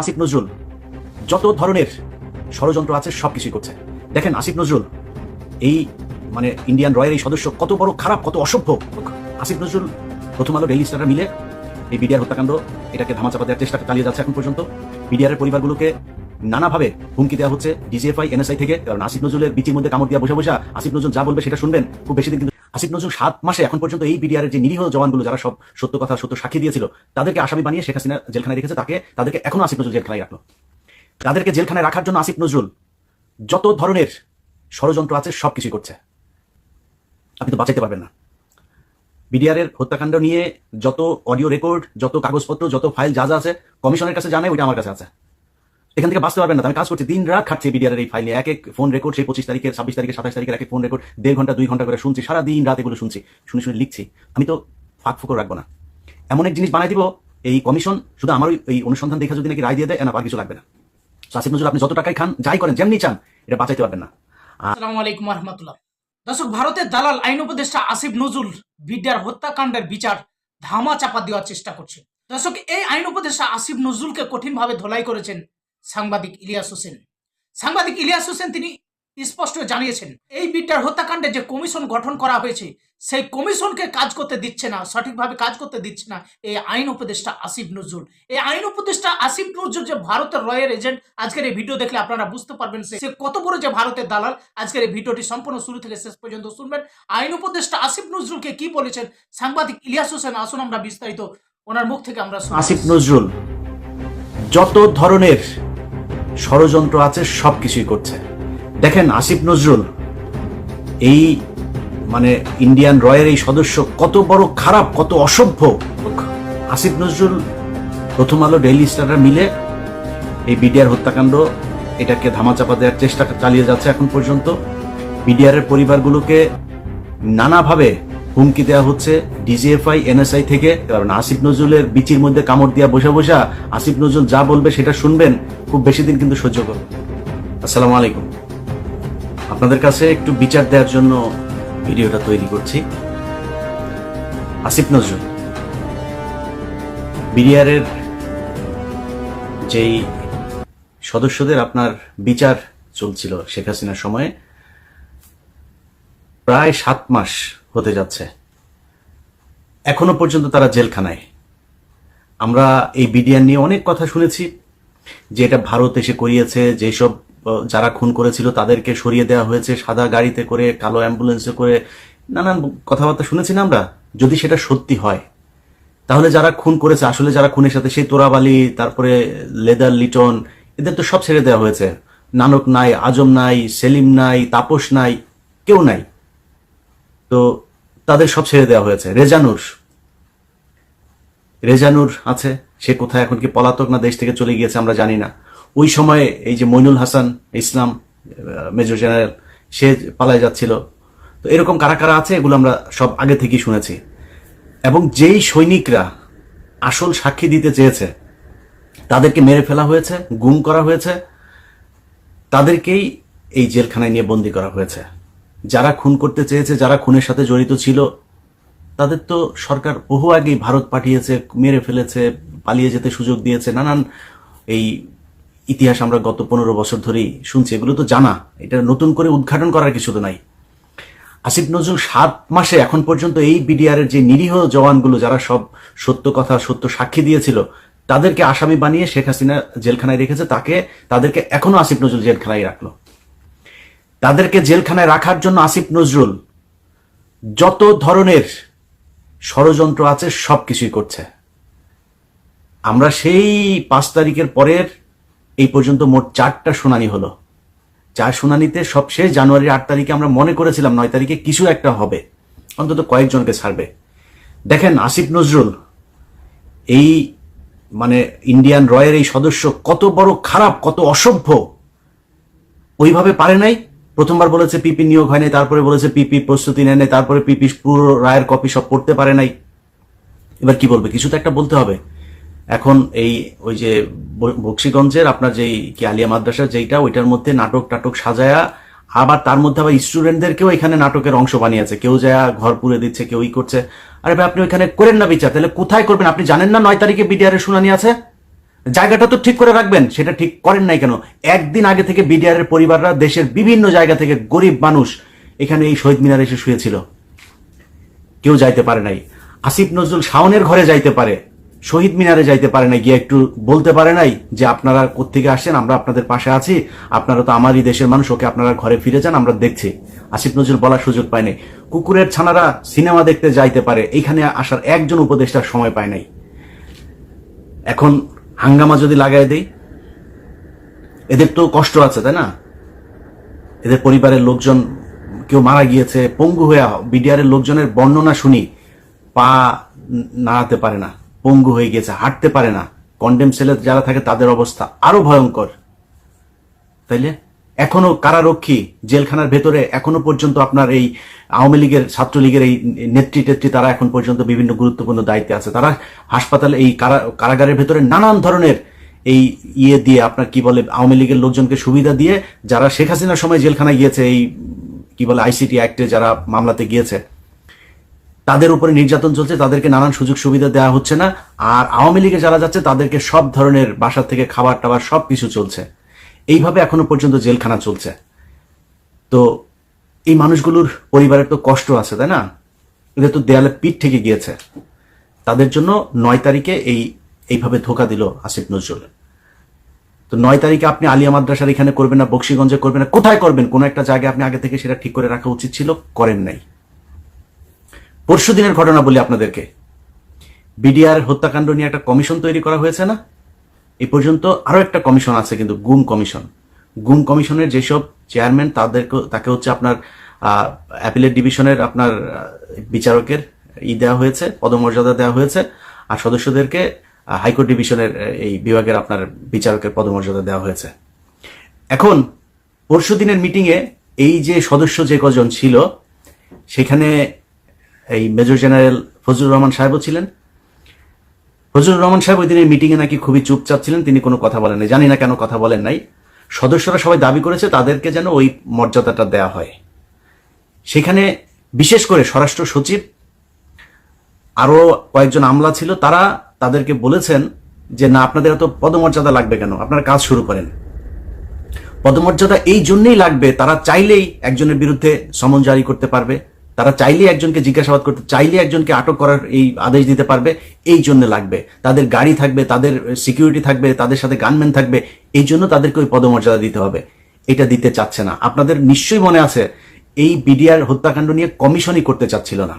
আসিফ নজরুল, যত ধরনের ষড়যন্ত্র আছে সব কিছুই করছে। দেখেন আসিফ নজরুল, এই মানে ইন্ডিয়ান রয়ের এই সদস্য কত বড় খারাপ, কত অসভ্য। আসিফ নজরুল, প্রথম আলো ডেইলি স্টাররা মিলে এই বিডিআর হত্যাকাণ্ড, এটাকে ধামাচাপা দেওয়ার চেষ্টা চালিয়ে যাচ্ছে এখন পর্যন্ত। বিডিআরের পরিবারগুলোকে নানাভাবে হুমকি দেওয়া হচ্ছে ডিজিএফআই এনএসআই থেকে। কারণ আসিফ নজরুলের বিচির মধ্যে কামড় দিয়ে বসে বসে আসিফ নজরুল যা বলবে সেটা শুনবেন, খুব বেশি দিন কিন্তু আসিফ নজরুল সাত মাসে এখন পর্যন্ত এই বিডিআরের যে নিরীহ জওয়ানগুলো যারা সব সত্য কথা, সত্য সাক্ষী দিয়েছিল, তাদেরকে আসামি বানিয়ে শেখ হাসিনা জেলখানায় রেখেছে, তাকে, তাদেরকে এখনও আসিফ নজরুল জেলখানায় রাখল। তাদেরকে জেলখানায় রাখার জন্য আসিফ নজরুল যত ধরনের ষড়যন্ত্র আছে সব কিছুই করছে। আপনি তো বাঁচাইতে পারবেন না। বিডিআরের হত্যাকাণ্ড নিয়ে যত অডিও রেকর্ড যত কাগজপত্র, যত ফাইল যা যা আছে, কমিশনের কাছে জানায় ওইটা আমার কাছে আছে। এখান থেকে বাঁচতে পারবেন না। আমি কাজ করছি দিন রাত, খাচ্ছি বিডিআরের এই ফাইলে এক এক ফোন রেকর্ড সেই পঁচিশ তারিখের, ছাব্বিশ তারিখের, সাতাশ তারিখের এক ফোন রেকর্ড দেড় ঘণ্টা, দুই ঘণ্টা করে শুনছি, সারা দিন রাত এগুলো শুনছি। শুনে শুনে লিখছি। আমি তো ফাঁক ফুকর রাখব না। এমন এক জিনিস বানাই দিব, এই কমিশন শুধু আমার এই অনুসন্ধান দেখে যদি নাকি রায় দিয়ে দেয় না আর কিছু লাগবে না। আসিফ নজরুল, আপনি যত টাকাই খান, যাই করেন, যেমনি চান, এটা বাঁচাইতে পারবেন না। দর্শক, ভারতের দালাল, আইন উপদেষ্টা আসিফ নজরুল বিদ্যার হত্যাকাণ্ডের বিচার ধামা চাপা দেওয়ার চেষ্টা করছে। দর্শক, এই আইন উপদেষ্টা আসিফ নজরুলকে কঠিনভাবে ধোলাই করেছেন সাংবাদিক ইলিয়াস হোসেন। সাংবাদিক ইলিয়াস হোসেন তিনি স্পষ্ট জানিয়েছেন, এই বিদ্যার হত্যাকাণ্ডে যে কমিশন গঠন করা হয়েছে, সেই কমিশনকে কাজ করতে দিচ্ছে না, সঠিকভাবে কাজ করতে দিচ্ছে না এই আইন উপদেষ্টা আসিফ নজরুল। এই আইন উপদেষ্টা আসিফ নজরুল যে ভারতের রয়ের এজেন্ট, আজকের এই ভিডিও দেখলে আপনারা বুঝতে পারবেন সে কত বড় যে ভারতের দালাল। আজকের এই ভিডিওটি সম্পূর্ণ শুরু থেকে শেষ পর্যন্ত শুনবেন। আইন উপদেষ্টা আসিফ নজরুলকে কি বলেছেন? সাংবাদিক ইলিয়াস হোসেন, আসুন আমরা বিস্তারিত ওনার মুখ থেকে আমরা আসিফ নজরুল, যত ধরনের ষড়যন্ত্র আছে সব কিছুই করছে। দেখেন আসিফ নজরুল, এই মানে ইন্ডিয়ান রয়ের এই সদস্য কত বড় খারাপ, কত অসভ্য। আসিফ নজরুল, প্রথম আলো ডেইলি স্টাররা মিলে এই বিডিআর হত্যাকাণ্ড, এটাকে ধামাচাপা দেওয়ার চেষ্টা চালিয়ে যাচ্ছে এখন পর্যন্ত। বিডিআরের পরিবারগুলোকে নানাভাবে হুমকি দেওয়া হচ্ছে ডিজিএফআই, এনএসআই থেকে। কারণ আসিফ নজরুলের বিচির মধ্যে কামড় দিয়া বসা বসা আসিফ নজরুল যা বলবে সেটা শুনবেন। খুব বেশি দিন কিন্তু সহ্য করুন আসসালামু আলাইকুম। আপনাদের কাছে একটু বিচার দেওয়ার জন্য ভিডিওটা তৈরি করছি। আসিফ নজরুল, বিডিআরের যেই সদস্যদের আপনার বিচার চলছিল শেখ হাসিনার সময়ে, প্রায় সাত মাস হতে যাচ্ছে। এখনও পর্যন্ত তারা জেলখানায়। আমরা এই বিডিআর নিয়ে অনেক কথা শুনেছি, যে এটা ভারত এসে করিয়েছে যেসব যারা খুন করেছিল তাদেরকে সরিয়ে দেওয়া হয়েছে, সাদা গাড়িতে করে, কালো অ্যাম্বুলেন্সে করে, নানান কথাবার্তা শুনেছি না আমরা? যদি সেটা সত্যি হয়, তাহলে যারা খুন করেছে, আসলে যারা খুনের সাথে, সেই তোরাবালি, তারপরে লেদার লিটন, এদের তো সব ছেড়ে দেওয়া হয়েছে। নানক নাই, আজম নাই, সেলিম নাই, তাপস নাই, কেউ নাই। তো তাদের সব ছেড়ে দেওয়া হয়েছে। রেজানুর। রেজানুর আছে, সে কোথায় এখন কি পলাতক না দেশ থেকে চলে গিয়েছে আমরা জানি না। ওই সময়ে এই যে মইনুল হাসান, ইসলাম মেজর জেনারেল, সে পালায় যাচ্ছিল। তো এরকম কারা কারা আছে এগুলো আমরা সব আগে থেকেই শুনেছি। এবং যেই সৈনিকরা আসল সাক্ষী দিতে চেয়েছে, তাদেরকে মেরে ফেলা হয়েছে, গুম করা হয়েছে, তাদেরকেই এই জেলখানায় নিয়ে বন্দি করা হয়েছে। যারা খুন করতে চেয়েছে, যারা খুনের সাথে জড়িত ছিল, তাদের তো সরকার বহু আগেই ভারত পাঠিয়েছে, মেরে ফেলেছে, পালিয়ে যেতে সুযোগ দিয়েছে, নানান এই ইতিহাস আমরা গত পনেরো বছর ধরেই শুনছি, এগুলো তো জানা। এটা নতুন করে উদ্ঘাটন করার কিছু তো নাই। আসিফ নজরুল সাত মাসে এখন পর্যন্ত এই বিডিআর এর যে নিরীহ জওয়ানগুলো যারা সব সত্য কথা, সত্য সাক্ষী দিয়েছিল, তাদেরকে আসামি বানিয়ে শেখ হাসিনা জেলখানায় রেখেছে, তাকে, তাদেরকে এখনও আসিফ নজরুল জেলখানায় রাখল। তাদেরকে জেলখানায় রাখার জন্য আসিফ নজরুল যত ধরনের ষড়যন্ত্র আছে, সব কিছুই করছে। আমরা সেই পাঁচ তারিখের পরের এই পর্যন্ত মোট চারটা শুনানি হলো। চার শুনানিতে সবশেষ জানুয়ারির আট তারিখে আমরা মনে করেছিলাম নয় তারিখে কিছু একটা হবে। অন্তত কয়েকজনকে ছাড়বে। দেখেন, আসিফ নজরুল, এই মানে ইন্ডিয়ান রয়ের এই সদস্য কত বড় খারাপ, কত অসভ্য। ওইভাবে পারে নাই? প্রথমবার বলেছে পিপি নিয়োগ হয়নি, তারপরে বলেছে পিপি প্রস্তুতি নেয় নাই তারপরে পিপি পুরো রায়ের কপি সব পড়তে পারে নাই। এবার কি বলবে? কিছু তো একটা বলতে হবে। এখন এই, ওই যে বক্সিগঞ্জের আপনার যেই কি আলিয়া মাদ্রাসা যেইটা, ওইটার মধ্যে নাটক টাটক সাজায়া, আবার তার মধ্যে আবার স্টুডেন্টদেরকেও এখানে নাটকের অংশ বানিয়েছে। কেউ যায় ঘর পুড়ে দিচ্ছে, কেউ ই করছে। আরে ভাই, আপনি ওইখানে করেন না বিচার। তাহলে কোথায় করবেন? আপনি জানেন না নয় তারিখে বিডিআর শুনানি আছে? জায়গাটা তো ঠিক করে রাখবেন, সেটা ঠিক করেন নাই কেন? একদিন আগে থেকে বিডিআর এর পরিবাররা দেশের বিভিন্ন জায়গা থেকে গরিব মানুষ এখানে এই শহীদ মিনারে এসে শুয়েছিল। কেউ যাইতে পারে নাই। আসিফ নজরুল শাওনের ঘরে যাইতে পারে, শহীদ মিনারে যাইতে পারে না গিয়ে একটু বলতে পারে নাই যে, আপনারা কোত্থেকে আসছেন? আমরা আপনাদের পাশে আছি। আপনারা তো আমারই দেশের মানুষ, ওকে আপনারা ঘরে ফিরে যান, আমরা দেখছি। আসিফ নজরুল বলার সুযোগ পায় নাই। কুকুরের ছানারা সিনেমা দেখতে যাইতে পারে এইখানে আসার একজন উপদেষ্টার সময় পায় নাই। এখন হাঙ্গামা যদি লাগাই দেই, এদের তো কষ্ট আছে, তাই না? এদের পরিবারের লোকজন, কেউ মারা গিয়েছে, পঙ্গু হয়ে বিডিআর এর লোকজনের বর্ণনা শুনি, পা নাড়াতে পারে না, পঙ্গু হয়ে গিয়েছে, হাঁটতে পারে না কন্ডেম সেলে যারা থাকে তাদের অবস্থা আরও ভয়ঙ্কর। তাইলে? এখনও কারারক্ষী জেলখানার ভেতরে এখনও পর্যন্ত আপনার এই আওয়ামী লীগের, ছাত্রলীগের এই নেত্রী টেত্রী তারা এখন পর্যন্ত বিভিন্ন গুরুত্বপূর্ণ দায়িত্বে আছে। তারা হাসপাতালে, এই কারা- কারাগারের ভেতরে নানান ধরনের এই ইয়ে দিয়ে আপনার কি বলে, আওয়ামী লীগের লোকজনকে সুবিধা দিয়ে যারা শেখ হাসিনার সময় জেলখানায় গিয়েছে, এই কি বলে, আইসিটি অ্যাক্টে যারা মামলাতে গিয়েছে, তাদের উপরে নির্যাতন চলছে, তাদেরকে নানান সুযোগ সুবিধা দেওয়া হচ্ছে না। আর আওয়ামী লীগে যারা যাচ্ছে, তাদেরকে সব ধরনের বাসা থেকে খাবার টাবার সব কিছু চলছে। এইভাবে এখনও পর্যন্ত জেলখানা চলছে। তো এই মানুষগুলোর পরিবারের তো কষ্ট আছে, তাই না? এদের তো দেয়ালে পিঠ থেকে গিয়েছে। তাদের জন্য নয় তারিখে এই, এইভাবে ধোকা দিল আসিফ নজরুল। তো নয় তারিখে আপনি আলিয়া মাদ্রাসার এখানে করবেন না, বক্সিগঞ্জে করবেন না, কোথায় করবেন? কোন একটা জায়গায় আপনি আগে থেকে সেটা ঠিক করে রাখা উচিত ছিল, করেন নাই। পরশু দিনের ঘটনা বলি আপনাদেরকে। বিডিআর হত্যাকাণ্ড নিয়ে একটা কমিশন তৈরি করা হয়েছে না? এই পর্যন্ত আরও একটা কমিশন আছে কিন্তু গুম কমিশন। গুম কমিশনের যেসব চেয়ারম্যান, তাদেরকে, তাকে হচ্ছে আপনার অ্যাপিলেট ডিভিশনের আপনার বিচারকের ই দেওয়া হয়েছে, পদমর্যাদা দেওয়া হয়েছে, আর সদস্যদেরকে হাইকোর্ট ডিভিশনের এই বিভাগের আপনার বিচারকের পদমর্যাদা দেওয়া হয়েছে। এখন, পরশু দিনের মিটিংয়ে এই যে সদস্য যে কজন ছিল, সেখানে এই মেজর জেনারেল ফজলুর রহমান সাহেবও ছিলেন ফজলুর রহমান সাহেব ওই দিনের মিটিংয়ে নাকি খুবই চুপচাপ ছিলেন, তিনি কোনো কথা বলেন নাই জানি না কেন কথা বলেন নাই। সদস্যরা সবাই দাবি করেছে তাদেরকে যেন ওই মর্যাদাটা দেয়া হয়। সেখানে বিশেষ করে স্বরাষ্ট্র সচিব আরও কয়েকজন আমলা ছিল, তারা তাদেরকে বলেছেন যে, না, আপনাদের এত পদমর্যাদা লাগবে কেন? আপনারা কাজ শুরু করেন। পদমর্যাদা এই জন্যই লাগবে, তারা চাইলেই একজনের বিরুদ্ধে সমন জারি করতে পারবে। তারা চাইলে একজনকে জিজ্ঞাসাবাদ করতে চাইলে একজনকে আটক করার এই আদেশ দিতে পারবে, এই জন্য লাগবে। তাদের গাড়ি থাকবে, তাদের সিকিউরিটি থাকবে, তাদের সাথে গানম্যান থাকবে, এই জন্য তাদেরকে ওই পদমর্যাদা দিতে হবে। এটা দিতে চাচ্ছে না। আপনাদের নিশ্চয়ই মনে আছে, এই বিডিআর হত্যাকাণ্ড নিয়ে কমিশনই করতে চাচ্ছিল না।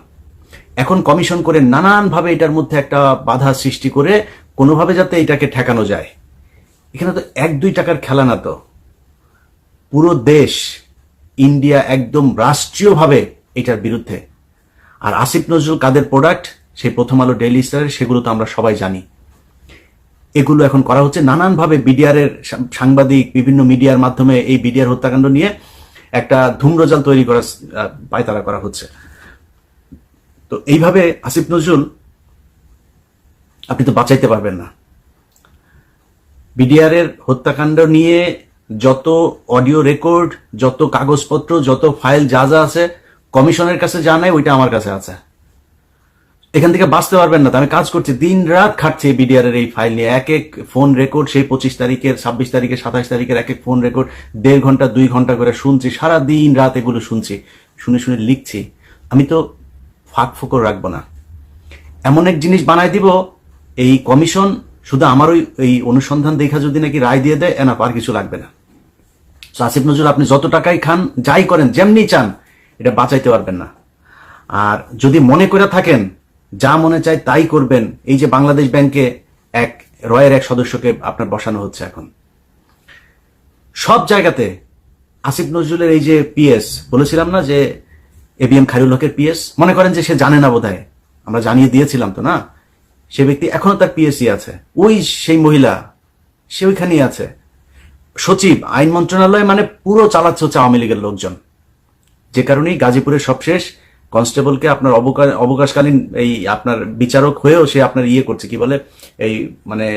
এখন কমিশন করে নানানভাবে এটার মধ্যে একটা বাধা সৃষ্টি করে কোনোভাবে যাতে এটাকে ঠেকানো যায়। এখানে তো এক দুই টাকার খেলা না তো। পুরো দেশ, ইন্ডিয়া একদম রাষ্ট্রীয়ভাবে এটার বিরুদ্ধে। আর আসিফ নজরুল কাদের প্রোডাক্ট সেই প্রথম আলো ডেইলি স্টারের সেগুলো তো আমরা সবাই জানি। এগুলো এখন করা হচ্ছে নানানভাবে বিডিআর এর সাংবাদিক বিভিন্ন মিডিয়ার মাধ্যমে এই বিডিআর হত্যাকাণ্ড নিয়ে একটা ধূম্রজাল তৈরি আহ, পায়তারা করা হচ্ছে। তো এইভাবে আসিফ নজরুল আপনি তো বাঁচাইতে পারবেন না। বিডিআর এর হত্যাকাণ্ড নিয়ে যত অডিও রেকর্ড যত কাগজপত্র যত ফাইল যা যা আছে কমিশনের কাছে যা নাই ওইটা আমার কাছে আছে। এখান থেকে বাঁচতে পারবেন না। আমি কাজ করছি দিন রাত খাটছি বিডিআর এর এই ফাইল নিয়ে। এক এক ফোন রেকর্ড, সেই পঁচিশ তারিখের, ছাব্বিশ তারিখের সাতাশ তারিখের এক এক ফোন রেকর্ড, দেড় ঘণ্টা, দুই ঘণ্টা করে শুনছি সারা দিন রাত এগুলো শুনছি, শুনে শুনে লিখছি। আমি তো ফাঁক ফোকর রাখব না। এমন এক জিনিস বানাই দিব, এই কমিশন শুধু আমার ওই, এই অনুসন্ধান দেখা যদি নাকি রায় দিয়ে দেয় এনা আর কিছু লাগবে না। আসিফ নজরুল, আপনি যত টাকাই খান, যাই করেন, যেমনি চান এটা বাঁচাইতে পারবেন না। আর যদি মনে করে থাকেন, যা মনে চায় তাই করবেন। এই যে বাংলাদেশ ব্যাংকে এক রয়ের এক সদস্যকে আপনার বসানো হচ্ছে এখন। সব জায়গাতে আসিফ নজরুলের এই যে পিএস, বলেছিলাম না যে এবিএম খাইরুল হকের পিএস? মনে করেন যে সে জানে না বোধহয়। আমরা জানিয়ে দিয়েছিলাম তো না? সে ব্যক্তি এখনও তার পিএসসি আছে। ওই সেই মহিলা, সে ওইখানেই আছে। সচিব, আইন মন্ত্রণালয় মানে পুরো চালাচ্ছে হচ্ছে আওয়ামী লীগের লোকজন। যে কারণেই গাজীপুরের সবশেষ কনস্টেবলকে আপনার অবকাশকালীন এই আপনার বিচারক হয়েও সে আপনার ইয়ে করছে, কি বলে, এই মানে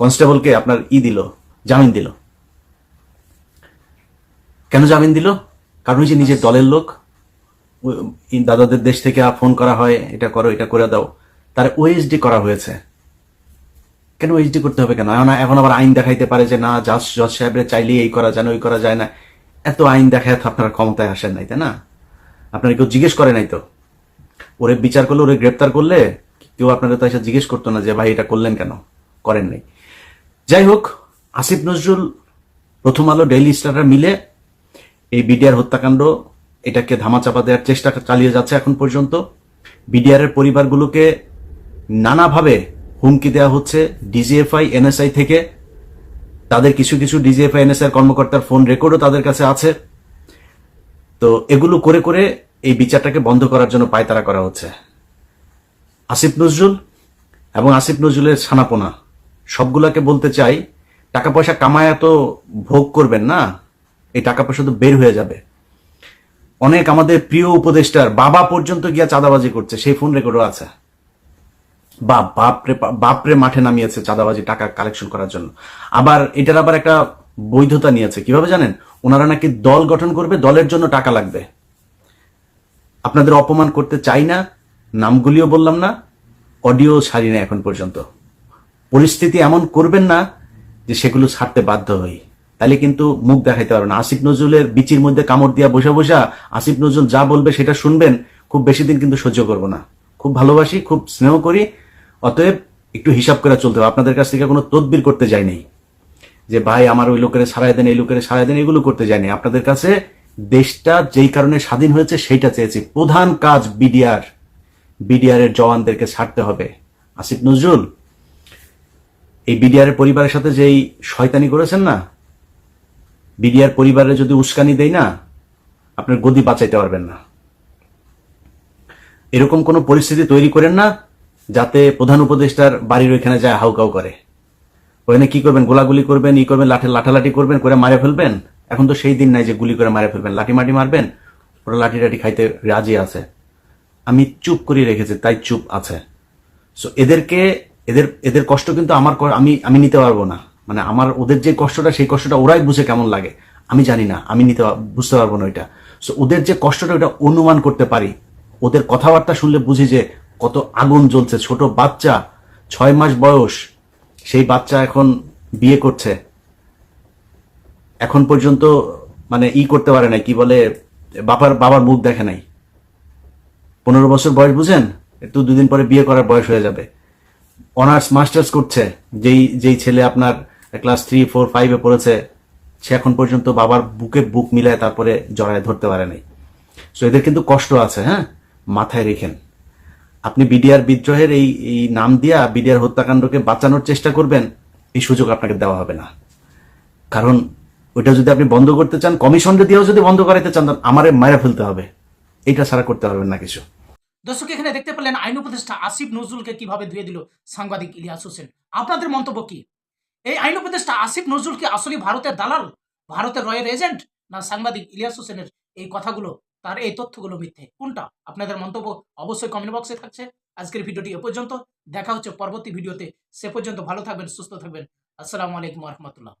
কনস্টেবলকে আপনার ই দিল, জামিন দিল। কেন জামিন দিল? কারণ যে নিজের দলের লোক। দাদাদের দেশ থেকে ফোন করা হয়, এটা করো, এটা করে দাও। তার ওএসডি করা হয়েছে। কেন এইচডি করতে হবে কেন? এখন এখন আবার আইন দেখাইতে পারে যে না, জজ জজ সাহেবের চাইলেই এই করা যায় না, ওই করা যায় না। এত আইন দেখায় তো আপনার ক্ষমতায় আসেন নাই, তাই না? আপনার কেউ জিজ্ঞেস করে নাই তো? ওরে বিচার করলে, ওরে গ্রেপ্তার করলে কেউ আপনারা তো এসে জিজ্ঞেস করতো না যে, ভাই, এটা করলেন কেন? করেন নাই। যাই হোক, আসিফ নজরুল, প্রথম আলো, ডেইলি স্টাররা মিলে এই বিডিআর হত্যাকাণ্ড, এটাকে ধামাচাপা দেওয়ার চেষ্টা চালিয়ে যাচ্ছে এখন পর্যন্ত। বিডিআর এর পরিবারগুলোকে নানাভাবে হুমকি দেওয়া হচ্ছে, ডিজিএফআই, এনএসআই থেকে। তাদের কিছু কিছু ডিজিএফআই এনএসআই কর্মকর্তার ফোন রেকর্ডও তাদের কাছে আছে। তো এগুলো করে করে এই বিচারটাকে বন্ধ করার জন্য পায়তারা করা হচ্ছে। আসিফ নজরুল এবং আসিফ নজরুলের ছানাপোনা, সবগুলাকে বলতে চাই টাকা পয়সা কামায় তো ভোগ করবেন না, এই টাকা পয়সা তো বের হয়ে যাবে। অনেক আমাদের প্রিয় উপদেষ্টার বাবা পর্যন্ত গিয়া চাঁদাবাজি করছে, সেই ফোন রেকর্ডও আছে। বাপ বাপরে বাপরে মাঠে নামিয়েছে চাঁদাবাজি টাকা কালেকশন করার জন্য। আবার এটার আবার একটা বৈধতা নিয়েছে। কীভাবে জানেন? ওনারা নাকি দল গঠন করবে, দলের জন্য টাকা লাগবে। আপনাদের অপমান করতে চাই না, নামগুলিও বললাম না, অডিও ছাড়ি না এখন পর্যন্ত। পরিস্থিতি এমন করবেন না যে সেগুলো ছাড়তে বাধ্য হই। তাহলে কিন্তু মুখ দেখাইতে পারবে না। আসিফ নজরুলের বিচির মধ্যে কামড় দিয়া বসে বসা আসিফ নজরুল যা বলবে সেটা শুনবেন, খুব বেশি দিন কিন্তু সহ্য করব না। খুব ভালোবাসি, খুব স্নেহ করি অতএব একটু হিসাব করে চলতে হবে। আপনাদের কাছ থেকে কোনো তদবির করতে যাই নাই। যে ভাই, আমার ওই লোকের সারাই দেন, এই লোকের সারাই দেন, এগুলো করতে যায়নি আপনাদের কাছে দেশটা যেই কারণে স্বাধীন হয়েছে সেইটা চেয়েছি। প্রধান কাজ বিডিআর। বিডিআর এর জওয়ানদেরকে ছাড়তে হবে। আসিফ নজরুল, এই বিডিআর এর পরিবারের সাথে যেই শয়তানি করেছেন না, বিডিআর পরিবারে যদি উস্কানি দেয় না, আপনার গদি বাঁচাইতে পারবেন না। এরকম কোনো পরিস্থিতি তৈরি করেন না যাতে প্রধান উপদেষ্টার বাড়ির ওইখানে যায় হাউকাউ করে। ওখানে কি করবেন? গোলাগুলি করবেন, ই করবেন, লাঠি লাঠালাঠি করবেন, করে মারে ফেলবেন? এখন তো সেই দিন নাই যে গুলি করে মারে ফেলবেন। লাঠি মাটি মারবেন? ওরা লাঠি টাঠি খাইতে রাজি আছে। আমি চুপ করে রেখেছি, তাই চুপ আছে। সো এদেরকে, এদের এদের কষ্ট কিন্তু আমার আমি আমি নিতে পারব না। মানে আমার, ওদের যে কষ্টটা, সেই কষ্টটা ওরাই বুঝে কেমন লাগে। আমি জানি না, আমি নিতে বুঝতে পারব না ওইটা। সো ওদের যে কষ্টটা ওটা অনুমান করতে পারি। ওদের কথাবার্তা শুনলে বুঝি যে কত আগুন জ্বলছে, ছোট বাচ্চা, ছয় মাস বয়স, সেই বাচ্চা এখন বিয়ে করছে। এখন পর্যন্ত মানে ই করতে পারে নাই, কি বলে, বাবার বাবার মুখ দেখে নাই। পনেরো বছর বয়স বুঝেন? একটু দুদিন পরে বিয়ে করার বয়স হয়ে যাবে। অনার্স, মাস্টার্স করছে, যেই যেই ছেলে আপনার ক্লাস থ্রি, ফোর, ফাইভে পড়েছে, সে এখন পর্যন্ত বাবার বুকে বুক মিলায় তারপরে জড়ায় ধরতে পারে নাই। সো এদের কিন্তু কষ্ট আছে হ্যাঁ? মাথায় রেখেন। আপনি বিডিআর বিদ্রোহের এই এই নাম দিয়া বিডিআর হত্যাকাণ্ডকে বাঁচানোর চেষ্টা করবেন, এই সুযোগ আপনাকে দেওয়া হবে না। কারণ ওইটা যদি আপনি বন্ধ করতে চান, কমিশন দিয়েও যদি বন্ধ করাইতে চান আমারে মারা ফেলতে হবে। এটা ছাড়া করতে পারবেন না কিছু। দর্শক, এখানে দেখতে পেলেন আইন উপদেষ্টা আসিফ নজরুলকে কীভাবে ধুয়ে দিল সাংবাদিক ইলিয়াস হোসেন। আপনাদের মন্তব্য কি? এই আইন উপদেষ্টা আসিফ নজরুল কি আসলে ভারতের দালাল, ভারতের রয়ের এজেন্ট, না সাংবাদিক ইলিয়াস হোসেনের এই কথাগুলো তার এই তথ্যগুলো মিথ্যে কোনটা? আপনাদের মন্তব্য অবশ্যই কমেন্ট বক্সে থাকছে। আজকের ভিডিওটি এ পর্যন্ত। দেখা হচ্ছে পরবর্তী ভিডিওতে। সে পর্যন্ত ভালো থাকবেন, সুস্থ থাকবেন। আসসালামু আলাইকুম রহমতুল্লাহ।